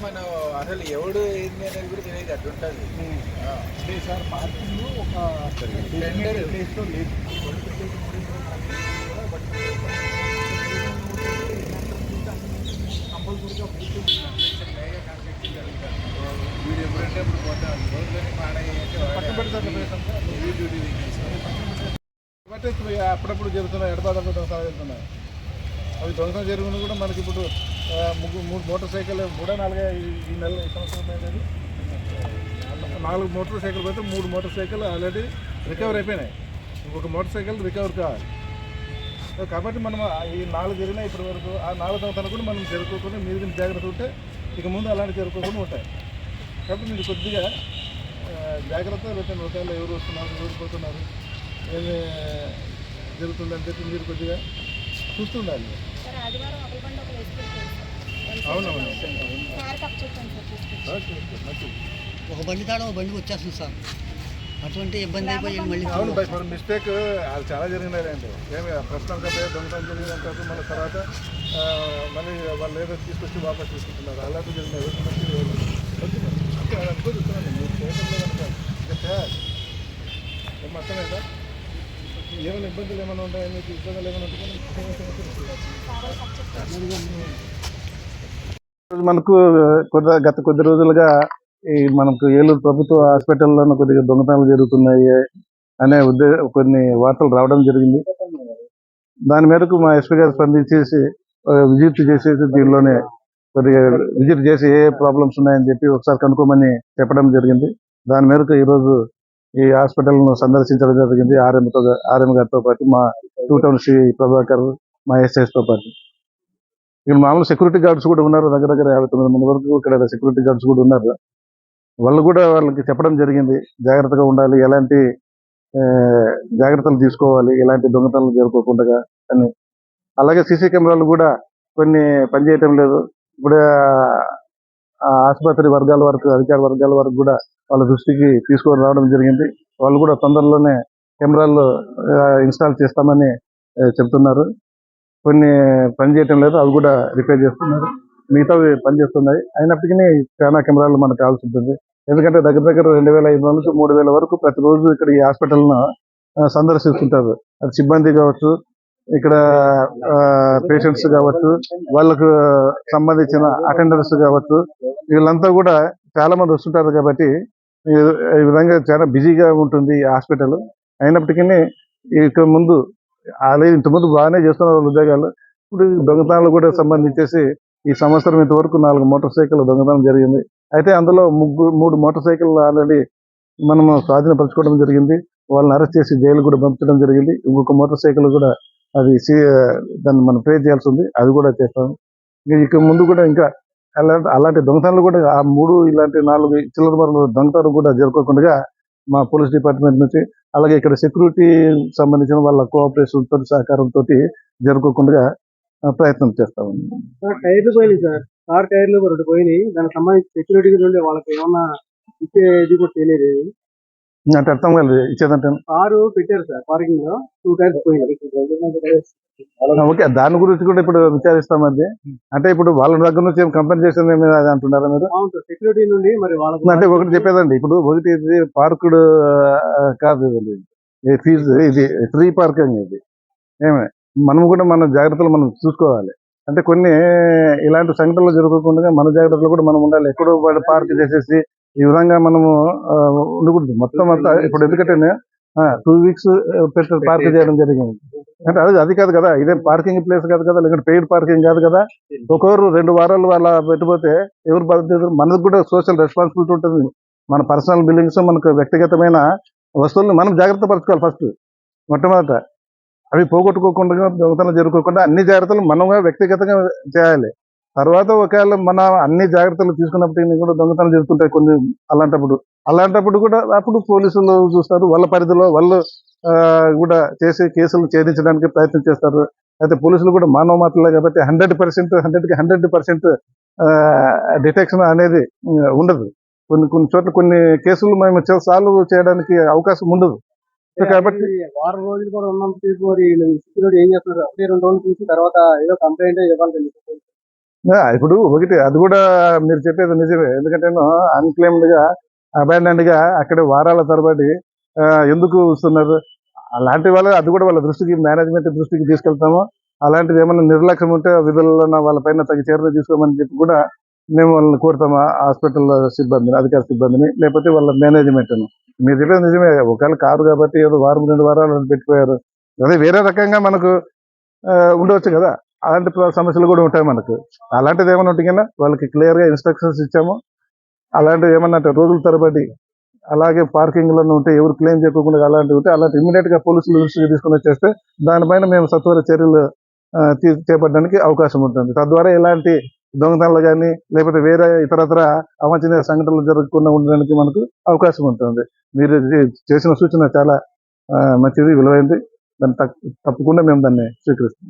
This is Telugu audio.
అసలు ఎవడు ఏంది అనేది కూడా తెలియదు అట్లుంటది ఆ. అంటే సార్ పార్కింగ్ ఒక టెండర్. ప్లేస్లో లేదు. కంపల్సరీగా వీడు ఎప్పుడంటే అప్పుడు పోతాం రోజులని పట్టుబడి డ్యూటీ కాబట్టి ఇప్పుడు అప్పుడప్పుడు జరుగుతున్నాయి ఎడబాదలు దొంగతనాలు జరుగుతున్నాయి. అవి దొంగతనం జరిగిన కూడా మనకి ఇప్పుడు ముగ్గురు మూడు మోటార్ సైకిల్ మూడో నాలుగే ఈ- ఈ నెల ఈ సంవత్సరం అనేది నాలుగు మోటార్ సైకిల్ పోతే మూడు మోటార్ సైకిల్ ఆల్రెడీ రికవర్ అయిపోయినాయి. ఇంకొక మోటార్ సైకిల్ రికవర్ కావాలి. కాబట్టి మనం ఈ నాలుగు జరిగినా ఇప్పటి వరకు. ఆ నాలుగు తర్వాత కూడా మనం జరుపుకోకుండా మీరు జాగ్రత్త ఉంటే ఇక ముందు అలాంటి జరుపుకోకుండా ఉంటాయి. కాబట్టి మీరు కొద్దిగా జాగ్రత్త జాగ్రత్తగా పెట్టండి. ఒకవేళ ఎవరు వస్తున్నారు ఎవరు పోతున్నారు ఏమి జరుగుతుందని చెప్పి మీరు కొద్దిగా చూస్తుండాలి ఆదివారం ఒక వేసుకెళ్ళి అవునవును. కార్ కప్ చెప్పండి సార్ తీసుకొచ్చి. ఓకే, ఓకే, మంచిది. ఒక బండి తాడ ఒక బండికి వచ్చేస్తుంది సార్. అటువంటి ఇబ్బంది అయిపోయి మళ్ళీ అవును బై మన మిస్టేక్ అది చాలా జరిగినాయండి ఏమి ప్రస్తుతం కదా దొంగతనం జరిగిన తర్వాత మళ్ళీ తర్వాత మళ్ళీ వాళ్ళు ఏదో తీసుకొచ్చి వాపస్ తీసుకుంటున్నారు. అలాంటివి జరిగినాయి. అంటే అది అనుకోతున్నాను మీరు చేయడం అర్థమైందా? ఏమైనా ఇబ్బందులు ఏమైనా ఉంటాయా? మీకు ఇబ్బందులు ఏమైనా చెప్పండి. మనకు కొద్ది గత కొద్ది రోజులుగా ఈ మనకు ఏలూరు ప్రభుత్వ హాస్పిటల్లో కొద్దిగా దొంగతనాలు జరుగుతున్నాయి అనే ఉద్దే కొన్ని వార్తలు రావడం జరిగింది. దాని మేరకు మా ఎస్పీ గారు స్పందించేసి విజిట్ చేసేసి దీనిలోనే కొద్దిగా విజిట్ చేసి ఏ ప్రాబ్లమ్స్ ఉన్నాయని చెప్పి ఒకసారి కనుక్కోమని చెప్పడం జరిగింది. దాని మేరకు ఈరోజు ఈ హాస్పిటల్ను సందర్శించడం జరిగింది. ఆర్ఎంతో ఆర్ఎం గారితో పాటు మా టూ టౌన్ శ్రీ ప్రభాకర్ మా ఎస్ఎస్తో పాటు. ఇక్కడ మామూలు సెక్యూరిటీ గార్డ్స్ కూడా ఉన్నారు దగ్గర దగ్గర యాభై తొమ్మిది మంది వరకు ఇక్కడ సెక్యూరిటీ గార్డ్స్ కూడా ఉన్నారు. వాళ్ళు కూడా వాళ్ళకి చెప్పడం జరిగింది జాగ్రత్తగా ఉండాలి ఎలాంటి జాగ్రత్తలు తీసుకోవాలి ఎలాంటి దొంగతనాలు జరుపుకోకుండా అని. అలాగే సీసీ కెమెరాలు కూడా కొన్ని పనిచేయటం లేదు. ఇప్పుడు ఆసుపత్రి వర్గాల వరకు అధికార వర్గాల వరకు కూడా వాళ్ళ దృష్టికి తీసుకొని రావడం జరిగింది. వాళ్ళు కూడా తొందరలోనే కెమెరాలు ఇన్స్టాల్ చేస్తామని చెప్తున్నారు. కొన్ని పని చేయటం లేదు అవి కూడా రిపేర్ చేస్తున్నారు. మిగతావి పనిచేస్తున్నాయి అయినప్పటికీ చాలా కెమెరాలు మనకు కావాల్సి ఉంటుంది. ఎందుకంటే దగ్గర దగ్గర రెండు వేల ఐదు నుంచి మూడు వేల వరకు ప్రతిరోజు ఇక్కడ ఈ హాస్పిటల్ను సందర్శిస్తుంటారు. అది సిబ్బంది కావచ్చు ఇక్కడ పేషెంట్స్ కావచ్చు వాళ్ళకు సంబంధించిన అటెండర్స్ కావచ్చు వీళ్ళంతా కూడా చాలా మంది వస్తుంటారు కాబట్టి ఈ- ఈ విధంగా చాలా బిజీగా ఉంటుంది ఈ హాస్పిటల్. అయినప్పటికీ ఇక ముందు ఆల్రెడీ ఇంతకుముందు బాగానే చేస్తున్నారు ఉద్యోగాలు. ఇప్పుడు దొంగతనాలు కూడా సంబంధించేసి ఈ సంవత్సరం ఇంతవరకు నాలుగు మోటార్ సైకిల్ దొంగతనం జరిగింది. అయితే అందులో ముగ్గురు మూడు మోటార్ సైకిల్ ఆల్రెడీ మనము స్వాధీనపరచుకోవడం జరిగింది. వాళ్ళని అరెస్ట్ చేసి జైలు కూడా పంపించడం జరిగింది. ఇంకొక మోటార్ సైకిల్ కూడా అది దాన్ని మనం పే చేయాల్సి ఉంది. అది కూడా చేస్తాం ఇక ముందు కూడా ఇంకా అలాంటి అలాంటి దొంగతనాలు కూడా ఆ మూడు ఇలాంటి నాలుగు చిల్లర మరలు దొంగతనం కూడా జరుపుకోకుండా మా పోలీస్ డిపార్ట్మెంట్ నుంచి అలాగే ఇక్కడ సెక్యూరిటీ సంబంధించిన వాళ్ళ కోఆపరేషన్ తోటి సహకారంతో జరుపుకోకుండా ప్రయత్నం చేస్తాం సార్ టైర్లు పోయినాయి సార్. కార్ టైర్లు రెండు పోయినాయి. దానికి సంబంధించి సెక్యూరిటీ నుండి వాళ్ళకి ఏమన్నా ఇచ్చేది కూడా తెలియదు అంటే అర్థం కాలేదు ఇచ్చేదంటే. కారు పెట్టారు సార్ పార్కింగ్లో టూ టైర్స్ పోయినాయి ఓకే దాని గురించి కూడా ఇప్పుడు విచారిస్తాం అది అంటే ఇప్పుడు వాళ్ళ దగ్గర నుంచి ఏం కంపెన్సేషన్ ఏమి అంటున్నారా మీరు? సెక్యూరిటీ నుండి మరి వాళ్ళకి అంటే ఒకటి చెప్పేదండి ఇప్పుడు ఒకటి ఇది పార్కుడు కాదు ఇది. ఫీజు ఇది ఫ్రీ పార్కింగ్ ఇది. ఏమే? మనం కూడా మన జాగ్రత్తలు మనం చూసుకోవాలి. అంటే కొన్ని ఇలాంటి సంఘటనలు జరగకుండా మన జాగ్రత్తలు కూడా మనం ఉండాలి. ఎక్కడో పార్క్ చేసేసి ఈ విధంగా మనము ఉండకూడదు. మొత్తం అంతా ఇప్పుడు ఎందుకంటే టూ వీక్స్ పెట్ట పార్క్ చేయడం జరిగింది. అంటే అది అది కాదు కదా. ఇదే పార్కింగ్ ప్లేస్ కాదు కదా లేకుంటే పెయిడ్ పార్కింగ్ కాదు కదా. ఒక్కొక్కరు రెండు వారాలు అలా పెట్టిపోతే ఎవరు బాధ్యత? మనకు కూడా సోషల్ రెస్పాన్సిబిలిటీ ఉంటుంది. మన పర్సనల్ బిల్డింగ్స్ మనకు వ్యక్తిగతమైన వస్తువులను మనం జాగ్రత్త పరచుకోవాలి ఫస్ట్ మొట్టమొదట. అవి పోగొట్టుకోకుండా దొంగతనం జరుపుకోకుండా అన్ని జాగ్రత్తలు మనమే వ్యక్తిగతంగా చేయాలి. తర్వాత ఒకవేళ మన అన్ని జాగ్రత్తలు తీసుకున్నప్పటికీ కూడా దొంగతనం జరుగుతుంటాయి కొన్ని అలాంటప్పుడు అలాంటప్పుడు కూడా అప్పుడు పోలీసులు చూస్తారు వాళ్ళ పరిధిలో వాళ్ళు కూడా చేసి కేసులు ఛేదించడానికి ప్రయత్నం చేస్తారు. అయితే పోలీసులు కూడా మానవ మాటలే కాబట్టి హండ్రెడ్ పర్సెంట్ హండ్రెడ్కి హండ్రెడ్ పర్సెంట్ డిటెక్షన్ అనేది ఉండదు. కొన్ని కొన్ని చోట్ల కొన్ని కేసులు మేము సాల్వ్ చేయడానికి అవకాశం ఉండదు. కాబట్టి వారం రోజులు కూడా మరి సెక్యూరిటీ ఏం చేస్తున్నారు? అప్పుడే రెండు రోజులు చూసి తర్వాత ఏదో కంప్లైంట్ ఇవ్వాలి ఇప్పుడు ఒకటి అది కూడా మీరు చెప్పేది నిజమే. ఎందుకంటే అన్క్లెయిమ్డ్గా గా గా అక్కడ వారాల తరబడి ఎందుకు వస్తున్నారు? అలాంటి వాళ్ళు అది కూడా వాళ్ళ దృష్టికి మేనేజ్మెంట్ దృష్టికి తీసుకెళ్తాము. అలాంటిది ఏమైనా నిర్లక్ష్యం ఉంటే విధుల్లో ఉన్న వాళ్ళ పైన తగిన చర్యలు తీసుకోమని చెప్పి కూడా మేము వాళ్ళని కోరుతాము. హాస్పిటల్ సిబ్బందిని అధికార సిబ్బందిని లేకపోతే వాళ్ళ మేనేజ్మెంట్ మీరు చెప్పేది నిజమే. ఒకవేళ కారు కాబట్టి ఏదో వారం రెండు వారాలు పెట్టిపోయారు అదే వేరే రకంగా మనకు ఆ, ఉండవచ్చు కదా. అలాంటి సమస్యలు కూడా ఉంటాయి మనకు. అలాంటిది ఏమైనా ఉంటే కన్నా వాళ్ళకి క్లియర్గా ఇన్స్ట్రక్షన్స్ ఇచ్చాము. అలాంటివి ఏమన్నా అంటే రోజుల తరబడి అలాగే పార్కింగ్లను ఉంటే ఎవరు క్లెయిమ్ చేయకుండా అలాంటివి ఉంటే అలాంటి ఇమీడియట్గా పోలీసులు దృష్టికి తీసుకుని వచ్చేస్తే దానిపైన మేము సత్వర చర్యలు ఆ, చేపట్టడానికి అవకాశం ఉంటుంది. తద్వారా ఎలాంటి దొంగతనాలు కానీ లేకపోతే వేరే ఇతరత్ర అవాంఛనీయ సంఘటనలు జరగకుండా ఉండడానికి మనకు అవకాశం ఉంటుంది. మీరు చేసిన సూచన చాలా మంచిది విలువైంది. దాన్ని తప్పకుండా మేము దాన్ని స్వీకరిస్తాం.